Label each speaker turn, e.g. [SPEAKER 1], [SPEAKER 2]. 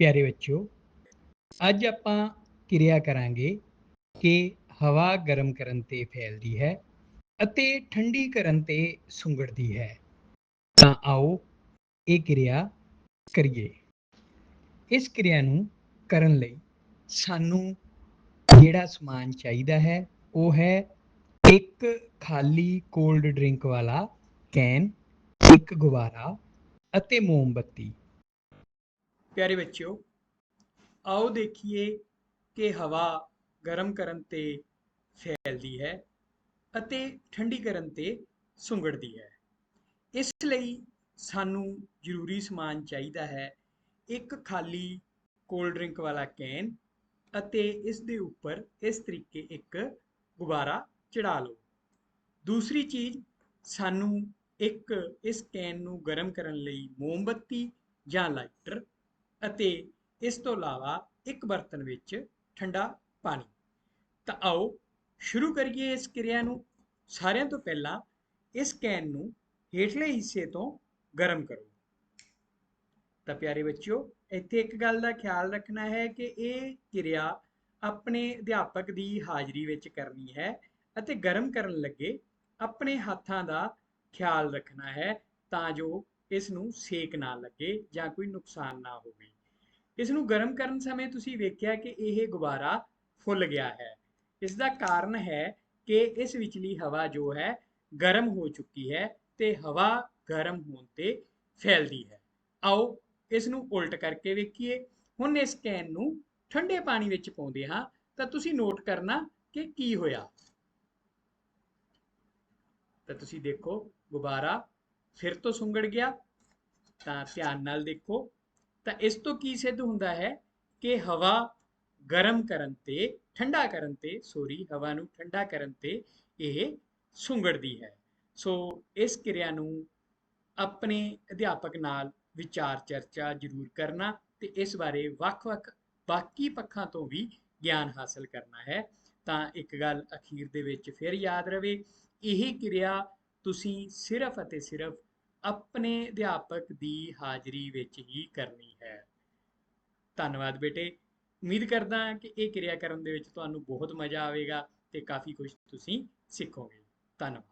[SPEAKER 1] ਪਿਆਰੇ ਬੱਚਿਓ, ਅੱਜ ਆਪਾਂ ਕਿਰਿਆ ਕਰਾਂਗੇ ਕਿ ਹਵਾ ਗਰਮ ਕਰਨ ਤੇ ਫੈਲਦੀ ਹੈ ਅਤੇ ਠੰਡੀ ਕਰਨ ਤੇ ਸੁੰਗੜਦੀ ਹੈ। ਤਾਂ ਆਓ ਇਹ ਕਿਰਿਆ ਕਰੀਏ। ਇਸ ਕਿਰਿਆ ਨੂੰ ਕਰਨ ਲਈ ਸਾਨੂੰ ਜਿਹੜਾ ਸਮਾਨ ਚਾਹੀਦਾ ਹੈ, ਉਹ ਹੈ ਇੱਕ ਖਾਲੀ ਕੋਲਡ ਡਰਿੰਕ ਵਾਲਾ ਕੈਨ ਇੱਕ ਗੁਬਾਰਾ ਅਤੇ ਮੋਮਬੱਤੀ। ਪਿਆਰੇ ਬੱਚਿਓ, ਆਓ ਦੇਖੀਏ ਕਿ ਹਵਾ ਗਰਮ ਕਰਨ ਤੇ ਫੈਲਦੀ ਹੈ ਅਤੇ ਠੰਡੀ ਕਰਨ ਤੇ ਸੁੰਗੜਦੀ ਹੈ। ਇਸ ਲਈ ਸਾਨੂੰ ਜ਼ਰੂਰੀ ਸਮਾਨ ਚਾਹੀਦਾ ਹੈ ਇੱਕ ਖਾਲੀ ਕੋਲਡ ਡਰਿੰਕ ਵਾਲਾ ਕੈਨ ਅਤੇ ਇਸ ਦੇ ਉੱਪਰ ਇਸ ਤਰੀਕੇ ਇੱਕ ਗੁਬਾਰਾ ਚੜਾ ਲਓ। ਦੂਸਰੀ ਚੀਜ਼, ਸਾਨੂੰ ਇੱਕ ਇਸ ਕੈਨ ਨੂੰ ਗਰਮ ਕਰਨ ਲਈ ਮੋਮਬੱਤੀ ਜਾਂ ਲਾਈਟਰ ਅਤੇ ਇਸ ਤੋਂ ਇਲਾਵਾ ਇੱਕ ਬਰਤਨ ਵਿੱਚ ਠੰਡਾ ਪਾਣੀ। ਤਾਂ ਆਓ ਸ਼ੁਰੂ ਕਰੀਏ ਇਸ ਕਿਰਿਆ ਨੂੰ। ਸਾਰਿਆਂ ਤੋਂ ਪਹਿਲਾਂ ਇਸ ਕੈਨ ਨੂੰ ਹੇਠਲੇ ਹਿੱਸੇ ਤੋਂ ਗਰਮ ਕਰੋ। ਤਾਂ ਪਿਆਰੇ ਬੱਚਿਓ, ਇੱਥੇ ਇੱਕ ਗੱਲ ਦਾ ਖਿਆਲ ਰੱਖਣਾ ਹੈ ਕਿ ਇਹ ਕਿਰਿਆ ਆਪਣੇ ਅਧਿਆਪਕ ਦੀ ਹਾਜ਼ਰੀ ਵਿੱਚ ਕਰਨੀ ਹੈ ਅਤੇ ਗਰਮ ਕਰਨ ਲੱਗੇ ਆਪਣੇ ਹੱਥਾਂ ਦਾ ਖਿਆਲ ਰੱਖਣਾ ਹੈ ਤਾਂ ਜੋ ਇਸ ਨੂੰ ਸੇਕ ਨਾ ਲੱਗੇ ਜਾਂ ਕੋਈ ਨੁਕਸਾਨ ਨਾ ਹੋਵੇ। ਇਸ ਨੂੰ ਗਰਮ ਕਰਨ ਸਮੇਂ ਤੁਸੀਂ ਵੇਖਿਆ ਕਿ ਇਹ ਗੁਬਾਰਾ ਫੁੱਲ ਗਿਆ ਹੈ। ਇਸ ਦਾ ਕਾਰਨ ਹੈ ਕਿ ਇਸ ਵਿਚਲੀ ਹਵਾ ਜੋ ਹੈ, ਗਰਮ ਹੋ ਚੁੱਕੀ ਹੈ ਤੇ ਹਵਾ ਗਰਮ ਹੋਣ ਤੇ ਫੈਲਦੀ ਹੈ। ਆਓ ਇਸ ਨੂੰ ਉਲਟ ਕਰਕੇ ਵੇਖੀਏ। ਹੁਣ ਇਸ ਕੈਨ ਨੂੰ ਠੰਡੇ ਪਾਣੀ ਵਿੱਚ ਪਾਉਂਦੇ ਹਾਂ, ਤਾਂ ਤੁਸੀਂ ਨੋਟ ਕਰਨਾ ਕਿ ਕੀ ਹੋਇਆ। ਤਾਂ ਤੁਸੀਂ ਦੇਖੋ, ਗੁਬਾਰਾ ਫਿਰ ਤੋਂ ਸੁੰਗੜ ਗਿਆ। ਤਾਂ ਧਿਆਨ ਨਾਲ ਦੇਖੋ। ਤਾਂ ਇਸ ਤੋਂ ਕੀ ਸਿੱਧ ਹੁੰਦਾ ਹੈ ਕਿ ਹਵਾ ਗਰਮ ਕਰਨ ਤੇ, ਠੰਡਾ ਕਰਨ ਤੇ ਸੋਰੀ ਹਵਾ ਨੂੰ ਠੰਡਾ ਕਰਨ ਤੇ ਇਹ ਸੁੰਗੜਦੀ ਹੈ। ਸੋ ਇਸ ਕਿਰਿਆ ਨੂੰ ਆਪਣੇ ਅਧਿਆਪਕ ਨਾਲ ਵਿਚਾਰ ਚਰਚਾ ਜ਼ਰੂਰ ਕਰਨਾ ਤੇ ਇਸ ਬਾਰੇ ਵੱਖ-ਵੱਖ ਬਾਕੀ ਪੱਖਾਂ ਤੋਂ ਵੀ ਗਿਆਨ ਹਾਸਲ ਕਰਨਾ ਹੈ। ਤਾਂ ਇੱਕ ਗੱਲ ਅਖੀਰ ਦੇ ਵਿੱਚ ਫਿਰ ਯਾਦ ਰਵੇ, ਇਹ ਕਿਰਿਆ ਤੁਸੀਂ ਸਿਰਫ ਅਤੇ ਸਿਰਫ ਆਪਣੇ ਅਧਿਆਪਕ ਦੀ ਹਾਜ਼ਰੀ ਵਿੱਚ ਹੀ ਕਰਨੀ ਹੈ। ਧੰਨਵਾਦ ਬੇਟੇ। ਉਮੀਦ ਕਰਦਾ ਹਾਂ ਕਿ ਇਹ ਕਿਰਿਆ ਕਰਨ ਦੇ ਵਿੱਚ ਤੁਹਾਨੂੰ ਬਹੁਤ ਮਜ਼ਾ ਆਵੇਗਾ ਤੇ ਕਾਫੀ ਕੁਝ ਤੁਸੀਂ ਸਿੱਖੋਗੇ। ਧੰਨਵਾਦ।